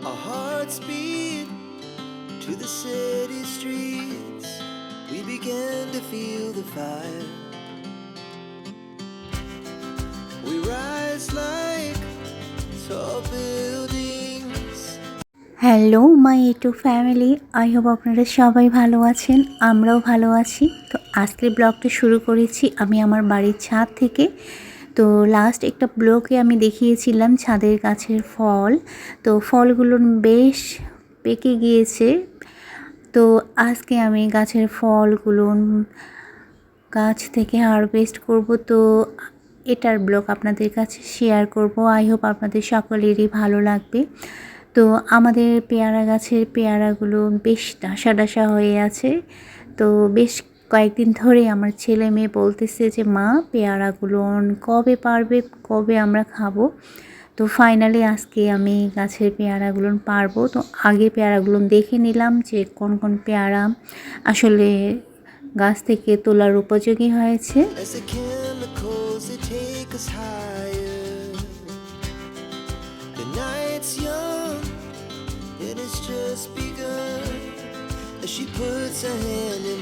Our hearts beat to the city streets. We began to feel the fire. We rise like tall buildings. Hello my to family I hope আপনারা সবাই ভালো আছেন আমরাও ভালো আছি তো আজকের ব্লগটা শুরু করেছি আমি আমার বাড়ির ছাদ থেকে তো লাস্ট একটা ব্লকে আমি দেখিয়েছিলাম ছাদের গাছের ফল। তো ফলগুলো বেশ পেকে গিয়েছে। তো আজকে আমি গাছের ফলগুলো গাছ থেকে হারভেস্ট করব। তো এটার ব্লগ আপনাদের কাছে শেয়ার করব। আই হোপ আপনাদের সকলেরই ভালো লাগবে। তো আমাদের পেয়ারা গাছের পেয়ারাগুলো বেশ ডাসা ডাসা হয়ে আছে। তো বেশ কয়েকদিন ধরে আমার ছেলে মেয়ে বলতেছে যে, মা, পেয়ারাগুলো কবে পারবে, কবে আমরা খাব? তো ফাইনালি আজকে আমি গাছের পেয়ারাগুলো পারব। তো আগে পেয়ারাগুলো দেখে নিলাম যে কোন কোন পেয়ারা আসলে গাছ থেকে তোলার উপযোগী হয়েছে। She puts her hand in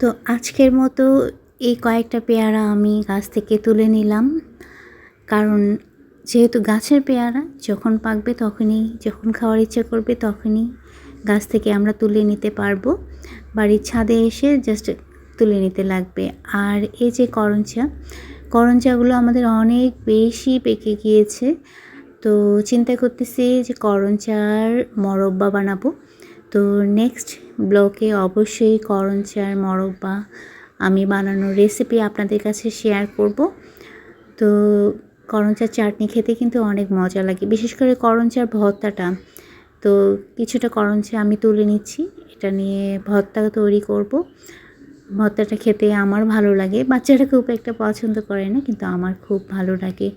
তো আজকের মতো এই কয়েকটা পেয়ারা আমি গাছ থেকে তুলে নিলাম। কারণ যেহেতু গাছের পেয়ারা, যখন পাকবে তখনই, যখন খাওয়ার ইচ্ছে করবে তখনই গাছ থেকে আমরা তুলে নিতে পারব। বাড়ির ছাদে এসে জাস্ট তুলে নিতে লাগবে। আর এই যে করঞ্চা করঞ্চাগুলো আমাদের অনেক বেশি পেকে গিয়েছে। তো চিন্তা করতেছি যে করঞ্চার মরব্বা বানাবো। তো নেক্সট ব্লকে অবশ্যই করণ করঞ্চার মরব্বা আমি বানানোর রেসিপি আপনাদের কাছে শেয়ার করব। তো করঞ্চার চাটনি খেতে কিন্তু অনেক মজা লাগে, বিশেষ করে করঞ্চার ভর্তাটা। তো কিছুটা করঞ্চা আমি তুলে নিচ্ছি, এটা নিয়ে ভর্তা তৈরি করব। ভর্তাটা খেতে আমার ভালো লাগে, বাচ্চারা খুব একটা পছন্দ করে না, কিন্তু আমার খুব ভালো লাগে।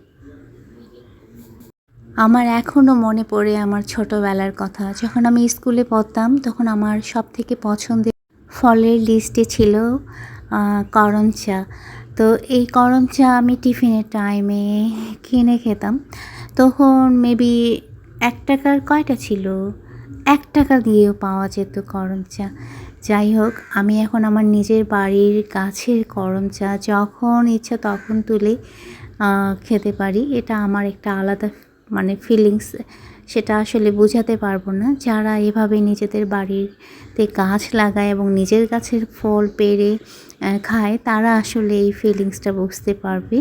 আমার এখনও মনে পড়ে আমার ছোটোবেলার কথা। যখন আমি স্কুলে পড়তাম তখন আমার সব থেকে পছন্দের ফলের লিস্টে ছিল আহ, করমচা। তো এই করমচা আমি টিফিনের টাইমে কিনে খেতাম। তখন মেবি এক টাকার কয়টা ছিল? এক টাকা দিয়েও পাওয়া যেত করমচা। যাই হোক আমি এখন আমার নিজের বাড়ির গাছের করমচা যখন ইচ্ছা তখন তুলে খেতে পারি। এটা আমার একটা আলাদা মানে ফিলিংস সেটা আসলে বোঝাতে পারব না। যারা এভাবে নিজেদের বাড়িতে গাছ লাগায় এবং নিজের গাছের ফল আহ, খায় তারা আসলে এই ফিলিংসটা বুঝতে পারবে।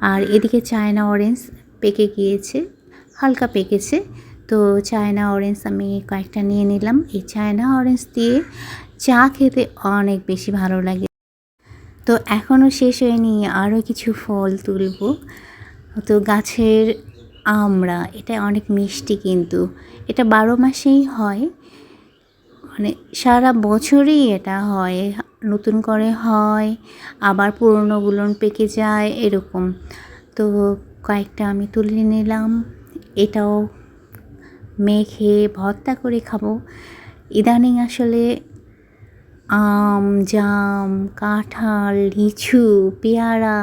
আর এদিকে চায়না অরেঞ্জ পেকে গিয়েছে হালকা পেকেছে। তো চায়না অরেঞ্জ আমি কয়েকটা নিয়ে নিলাম। এই চায়না অরেঞ্জ দিয়ে চা খেতে অনেক বেশি ভালো লাগে। তো এখনও শেষ হয়নি আরও কিছু ফল তুলব। তো গাছের আমড়া এটা অনেক মিষ্টি কিন্তু। এটা বারো মাসেই হয়। মানে সারা বছরই এটা হয়। নতুন করে হয়, আবার পুরনোগুলো পেকে যায়, এরকম। তো কয়েকটা আমি তুলে নিলাম। এটাও মেখে ভর্তা করে খাব। ইদানিং আসলে আম, জাম, কাঁঠাল, লিচু, পেয়ারা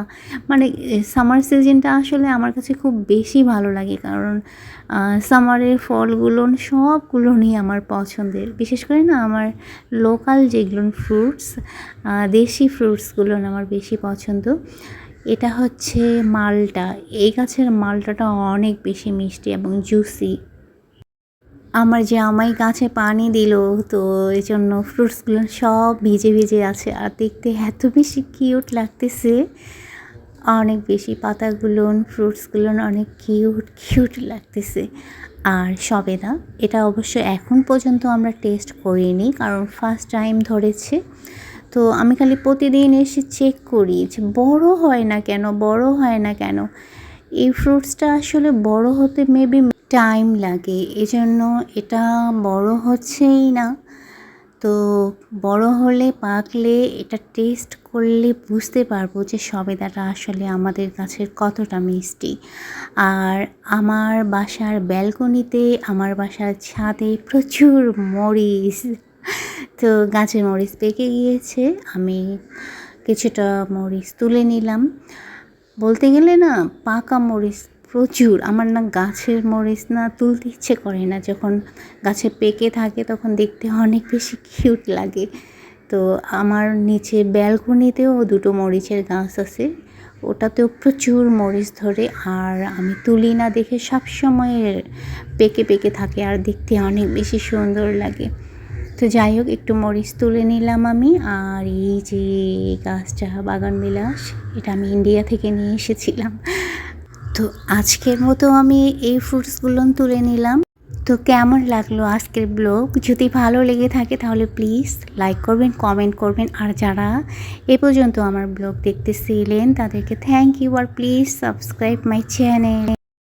মানে সামার সিজনটা আসলে আমার কাছে খুব বেশি ভালো লাগে। কারণ সামারের ফলগুলো সবগুলো নিয়ে আমার পছন্দের। বিশেষ করে না, আমার লোকাল যেগুলো ফ্রুটস দেশি ফ্রুটসগুলো আমার বেশি পছন্দ। এটা হচ্ছে মালটা। এই গাছের মালটাটা অনেক বেশি মিষ্টি এবং জুসি আমার জামাই গাছে পানি দিল, তো এই জন্য ফ্রুটসগুলো সব ভিজে ভিজে আছে। আর দেখতে এত বেশি কিউট লাগতেছে। অনেক বেশি পাতাগুলো ফ্রুটসগুলো অনেক কিউট কিউট লাগতেছে। আর সবেদা এটা অবশ্য এখন পর্যন্ত আমরা টেস্ট করিনি, কারণ ফার্স্ট টাইম ধরেছে। তো আমি খালি প্রতিদিন এসে চেক করি যে বড়ো হয় না কেন, বড় হয় না কেন। এই ফ্রুটসটা আসলে বড় হতে মেবি টাইম লাগে। এজন্য এটা বড় হচ্ছেই না। তো বড় হলে, পাকলে, এটা টেস্ট করলে বুঝতে পারব যে সবেদাটা আসলে আমাদের গাছের কতটা মিষ্টি। আর আমার বাসার ব্যালকনিতে, আমার বাসার ছাদে প্রচুর মরিচ। তো গাছের মরিচ পেকে গিয়েছে। আমি কিছুটা মরিচ তুলে নিলাম। বলতে গেলে না, পাকা মরিচ প্রচুর। আমার না গাছের মরিচ না তুলতে ইচ্ছে করে না। যখন গাছে পেকে থাকে তখন দেখতে অনেক বেশি কিউট লাগে। তো আমার নিচে ব্যালকনিতেও দুটো মরিচের গাছ আছে। ওটাতেও প্রচুর মরিচ ধরে আর আমি তুলি না দেখে সবসময় পেকে পেকে থাকে আর দেখতে অনেক বেশি সুন্দর লাগে। তো যাই হোক, একটু মরিচ তুলে নিলাম আমি। আর এই যে গাছটা, বাগান বিলাস, এটা আমি ইন্ডিয়া থেকে নিয়ে এসেছিলাম। তো আজকের মতো আমি এই ফ্রুটসগুলো তুলে নিলাম। তো কেমন লাগল আজকের ব্লগ যদি ভালো লেগে থাকে তাহলে প্লিজ লাইক করবেন কমেন্ট করবেন। আর যারা এ পর্যন্ত আমার ব্লগ দেখতেছিলেন, তাদেরকে থ্যাংক ইউ আর প্লিজ সাবস্ক্রাইব মাই চ্যানেল